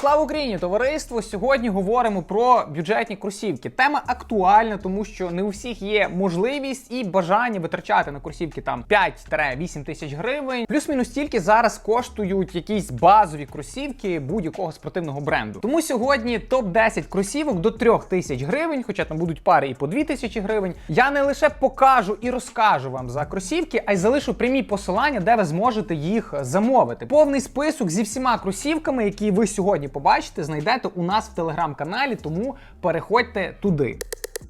Слава Україні, товариство! Сьогодні говоримо про бюджетні кросівки. Тема актуальна, тому що не у всіх є можливість і бажання витрачати на кросівки там 5-8 тисяч гривень. Плюс-мінус тільки зараз коштують якісь базові кросівки будь-якого спортивного бренду. Тому сьогодні топ 10 кросівок до 3 тисяч гривень, хоча там будуть пари і по 2 тисячі гривень. Я не лише покажу і розкажу вам за кросівки, а й залишу прямі посилання, де ви зможете їх замовити. Повний список зі всіма кросівками, які ви сьогодні побачите, знайдете у нас в телеграм-каналі, тому переходьте туди.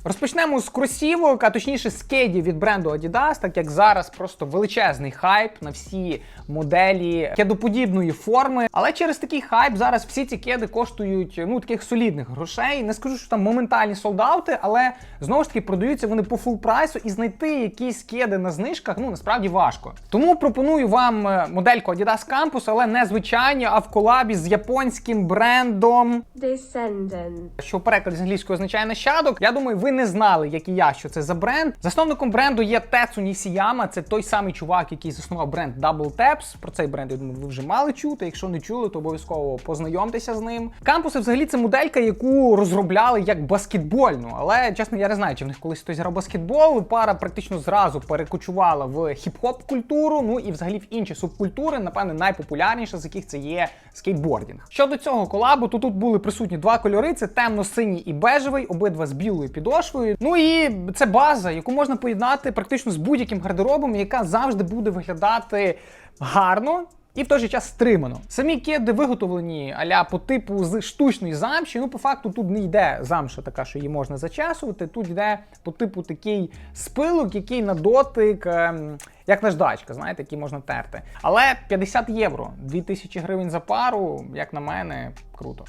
Розпочнемо з кросівок, а точніше з кедів від бренду Adidas, так як зараз просто величезний хайп на всі моделі кедоподібної форми. Але через такий хайп зараз всі ці кеди коштують ну таких солідних грошей. Не скажу, що там моментальні солдати, але знову ж таки продаються вони по фул прайсу, і знайти якісь кеди на знижках ну насправді важко. Тому пропоную вам е, модельку Adidas Campus, але не звичайні, а в колабі з японським брендом Descendant. що в перекладі з англійської означає нащадок. Я думаю, ви не знали, як і я, що це за бренд. Засновником бренду є Тецу Нісіяма. Це той самий чувак, який заснував бренд Double Taps. Про цей бренд я думаю, ви вже мали чути. Якщо не чули, то обов'язково познайомтеся з ним. Кампуси, взагалі, це моделька, яку розробляли як баскетбольну. Але чесно, я не знаю, чи в них колись хтось грав баскетбол. Пара практично зразу перекочувала в хіп-хоп культуру. Ну і взагалі в інші субкультури, напевне, найпопулярніша з яких це є скейтбордінг. Щодо цього колабу, то тут були присутні два кольори: це темно-синій і бежевий, обидва з білою підошвою. Ну і це база, яку можна поєднати практично з будь-яким гардеробом, яка завжди буде виглядати гарно. І в той же час стримано. Самі кеди виготовлені аля по типу з штучної замші. Ну, по факту, тут не йде замша така, що її можна зачесувати. Тут йде по типу такий спилок, який на дотик, ем, як наждачка, знаєте, який можна терти. Але 50 євро, 2000 гривень за пару, як на мене, круто.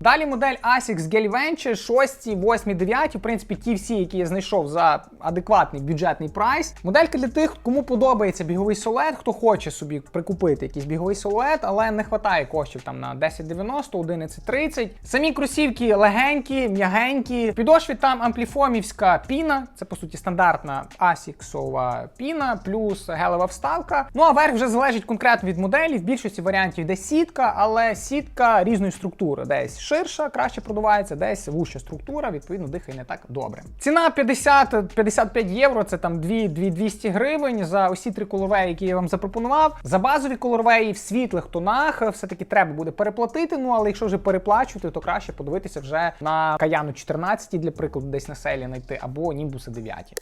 Далі модель ASICS Gelventure 6, 8, 9, в принципі, ті всі, які я знайшов за адекватний бюджетний прайс. Моделька для тих, кому подобається біговий силует, хто хоче собі прикупити якийсь біговий силует, але не вистачає коштів там на 1090, 1130. Самі кросівки легенькі, м'ягенькі. Підошві там ампліфомівська піна, це по суті стандартна асіксова піна, плюс гелева вставка. Ну а верх вже залежить конкретно від моделі. В більшості варіантів йде сітка, але сітка різної структури. Десь ширша, краще продувається, десь вуща структура, відповідно, дихає не так добре. Ціна 50-55 євро, це там 2-200 гривень за усі три колорвеї, які я вам запропонував. За базові колорвеї в світлих тонах все-таки треба буде переплатити. Ну але якщо вже переплачувати, то краще подивитися вже на Каяну 14, для прикладу, десь на селі знайти, або Німбуси 9.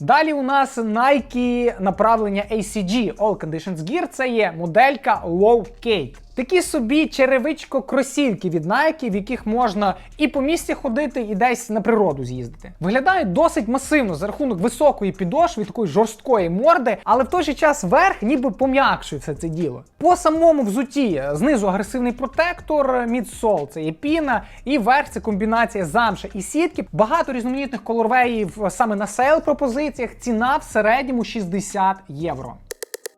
Далі у нас Nike направлення ACG All Conditions Gear. Це є моделька Low Kate. Такі собі черевичко кросівки від Nike, в яких можна і по місті ходити, і десь на природу з'їздити. Виглядають досить масивно за рахунок високої підошви, такої жорсткої морди, але в той же час верх ніби пом'якшує все це діло. По самому взуті знизу агресивний протектор, мідсол це є піна, і верх це комбінація замша і сітки. Багато різноманітних колорвеїв саме на сейл пропозиціях. Ціна в середньому 60 євро.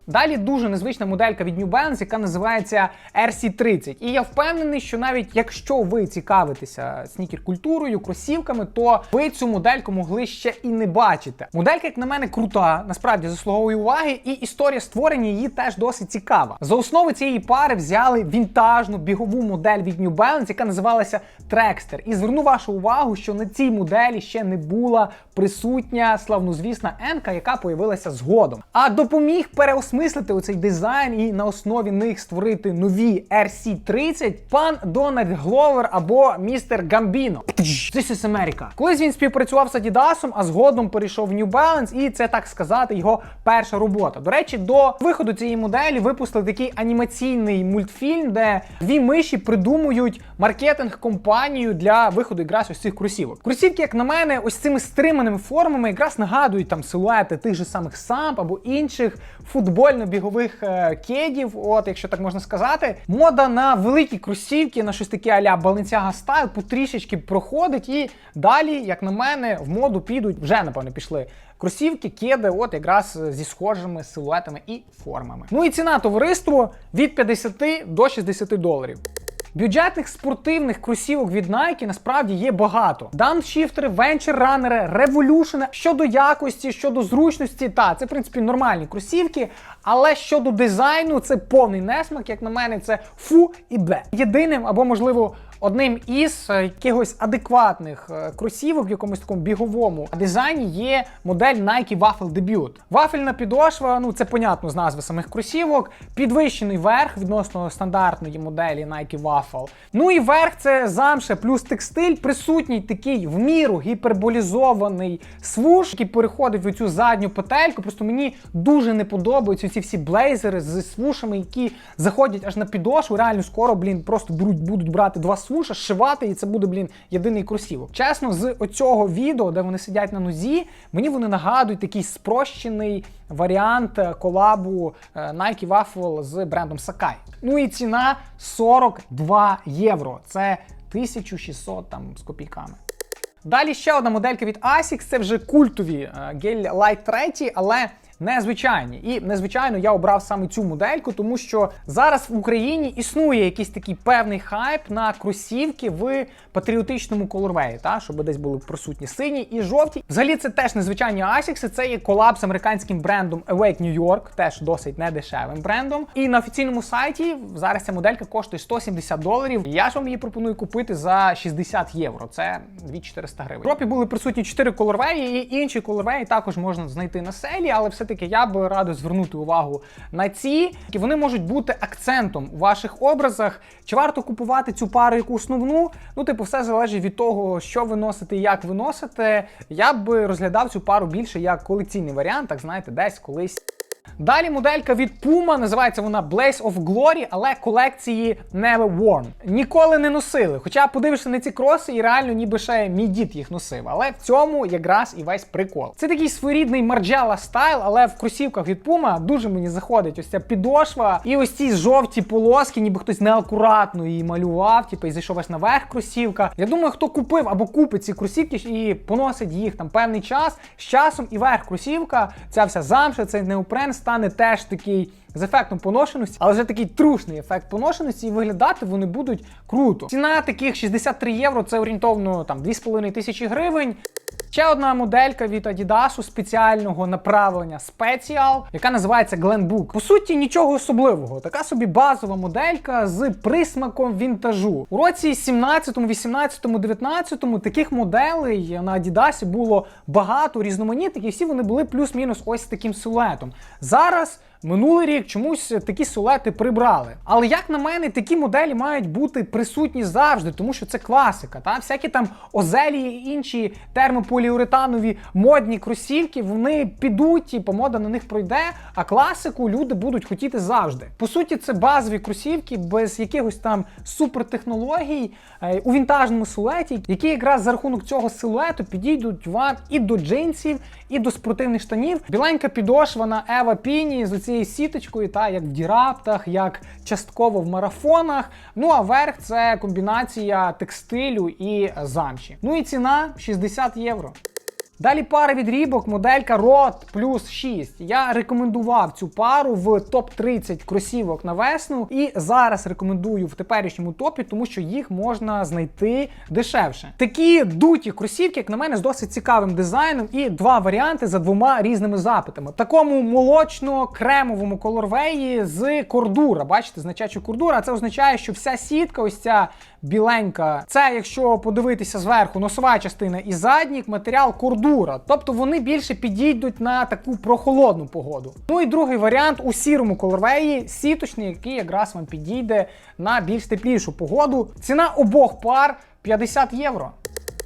Далі дуже незвична моделька від New Balance, яка називається RC30. І я впевнений, що навіть якщо ви цікавитеся снікер-культурою, кросівками, то ви цю модельку могли ще і не бачити. Моделька, як на мене, крута, насправді заслуговує уваги, і історія створення її теж досить цікава. За основу цієї пари взяли вінтажну бігову модель від New Balance, яка називалася Trackster. І зверну вашу увагу, що на цій моделі ще не була присутня славнозвісна Енка, яка появилася згодом. А допоміг переосмислити оцей дизайн і на основі них створити нові RC30 пан Дональд Гловер або містер Гамбіно. This is America. Колись він співпрацював з Adidas, а згодом перейшов в New Balance, і це так сказати його перша робота. До речі, до виходу цієї моделі випустили такий анімаційний мультфільм, де дві миші придумують маркетинг компанію для виходу якраз ось цих кросівок. Кросівки, як на мене, ось цими стриманими формами якраз нагадують там силуети тих же самих самп або інших футбольно-бігових е, кедів, от якщо так можна сказати. Мода на великі кросівки, на щось таке аля Balenciaga Style потрішечки проходить, і далі, як на мене, в моду підуть, вже напевно пішли. Кросівки, кеди, от якраз зі схожими силуетами і формами. Ну і ціна товариству від 50 до 60 доларів. Бюджетних спортивних кросівок від Nike насправді є багато. Дауншіфтери, венчер-ранери, революшени. Щодо якості, щодо зручності, та це в принципі нормальні кросівки. Але щодо дизайну, це повний несмак, як на мене, це фу і бе. Єдиним або можливо. Одним із е, якихось адекватних е, кросівок в якомусь такому біговому дизайні є модель Nike Waffle Debut. Вафельна підошва, ну це понятно з назви самих кросівок, підвищений верх відносно стандартної моделі Nike Waffle. Ну і верх це замша плюс текстиль, присутній такий в міру гіперболізований свуш, який переходить в цю задню петельку. Просто мені дуже не подобаються ці всі блейзери з свушами, які заходять аж на підошву. Реально скоро, блін, просто будуть брати два свуша, шивати, і це буде, блін, єдиний кросівок. Чесно, з оцього відео, де вони сидять на нозі, мені вони нагадують такий спрощений варіант е, колабу е, Nike Waffle з брендом Sakai. Ну і ціна 42 євро. Це 1600 там з копійками. Далі ще одна моделька від ASICS, це вже культові е, Gel Light 3, але незвичайні. І незвичайно я обрав саме цю модельку, тому що зараз в Україні існує якийсь такий певний хайп на кросівки в патріотичному колорвеї, та щоб десь були присутні сині і жовті. Взагалі це теж незвичайні ASICS, це є колаб з американським брендом Awake New York, теж досить недешевим брендом. І на офіційному сайті зараз ця моделька коштує 170 доларів. Я ж вам її пропоную купити за 60 євро. Це 2400 гривень. В Європі були присутні 4 колорвеї, і інші колорвеї також можна знайти на селі, але все-таки я би радив звернути увагу на ці, і вони можуть бути акцентом у ваших образах. Чи варто купувати цю пару як основну? Ну, типу, все залежить від того, що ви носите і як ви носите. Я би розглядав цю пару більше як колекційний варіант, так знаєте, десь колись. Далі моделька від Puma, називається вона Blaze of Glory, але колекції Never Worn. Ніколи не носили. Хоча подивишся на ці кроси, і реально ніби ще мій дід їх носив. Але в цьому якраз і весь прикол. Це такий своєрідний Margiela стайл, але в кросівках від Puma дуже мені заходить ось ця підошва. І ось ці жовті полоски, ніби хтось неакуратно її малював, типу, і зайшов ось наверх кросівка. Я думаю, хто купив або купить ці кросівки і поносить їх там певний час. З часом і верх кросівка, ця вся замша, цей неопрен стане теж такий з ефектом поношеності, але вже такий трушний ефект поношеності, і виглядати вони будуть круто. Ціна таких 63 євро це орієнтовно там 2,5 тисячі гривень. Ще одна моделька від Adidas спеціального направлення Special, яка називається Glenbook. По суті, нічого особливого. Така собі базова моделька з присмаком вінтажу. У році 17, 18, 19 таких моделей на Adidas було багато різноманітних, і всі вони були плюс-мінус ось таким силуетом. Зараз. Минулий рік чомусь такі силуети прибрали. Але як на мене, такі моделі мають бути присутні завжди, тому що це класика. Та всякі там озелі і інші термополіуретанові модні кросівки, вони підуть, типу, мода на них пройде, а класику люди будуть хотіти завжди. По суті, це базові кросівки без якихось там супертехнологій е, у вінтажному силуеті, які якраз за рахунок цього силуету підійдуть вам і до джинсів, і до спортивних штанів. Біленька підошва на Ева Піні з оцією сіточкою, та як в діраптах, як частково в марафонах. Ну а верх це комбінація текстилю і замші. Ну і ціна 60 євро. Далі пара від Reebok, моделька Rod Plus 6. Я рекомендував цю пару в топ-30 кросівок на весну. І зараз рекомендую в теперішньому топі, тому що їх можна знайти дешевше. Такі дуті кросівки, як на мене, з досить цікавим дизайном, і два варіанти за двома різними запитами. Такому молочно-кремовому колорвеї з кордура. Бачите, значачу кордура. Це означає, що вся сітка, ось ця біленька, це, якщо подивитися зверху, носова частина і заднік, матеріал кордура. Тобто вони більше підійдуть на таку прохолодну погоду. Ну і другий варіант у сірому колорвеї, сіточний, який якраз вам підійде на більш теплішу погоду. Ціна обох пар 50 євро.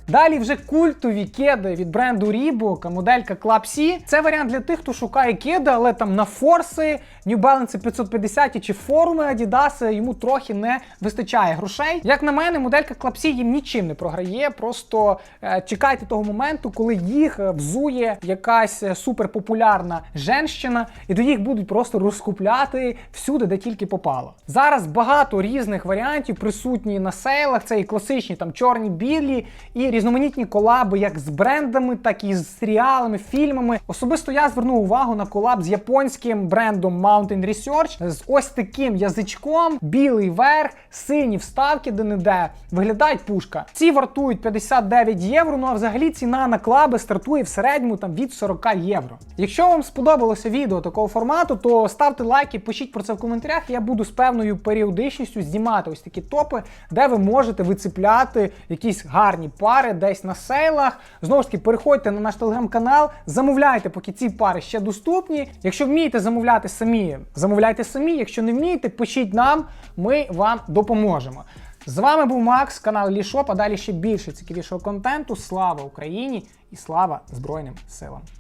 Далі вже культові кеди від бренду Reebok, моделька Club C. Це варіант для тих, хто шукає кеди, але там на форси, New Balance 550 чи форуми Adidas йому трохи не вистачає грошей. Як на мене, моделька Club C їм нічим не програє. Просто е, чекайте того моменту, коли їх е, взує якась е, суперпопулярна женщина, і тоді їх будуть просто розкупляти всюди, де тільки попало. Зараз багато різних варіантів присутні на сейлах. Це і класичні там чорні білі, і різноманітні колаби як з брендами, так і з серіалами, фільмами. Особисто я звернув увагу на колаб з японським брендом Mountain Research з ось таким язичком, білий верх, сині вставки, де не де виглядають пушка. Ці вартують 59 євро. Ну а взагалі ціна на клаби стартує в середньому там від 40 євро. Якщо вам сподобалося відео такого формату, то ставте лайки, пишіть про це в коментарях. Я буду з певною періодичністю знімати ось такі топи, де ви можете вицепляти якісь гарні пари десь на сейлах. Знову ж таки, переходьте на наш телеграм-канал, замовляйте, поки ці пари ще доступні. Якщо вмієте замовляти самі, замовляйте самі. Якщо не вмієте, пишіть нам, ми вам допоможемо. З вами був Макс, канал Лішоп, а далі ще більше цікавішого контенту. Слава Україні і слава Збройним силам!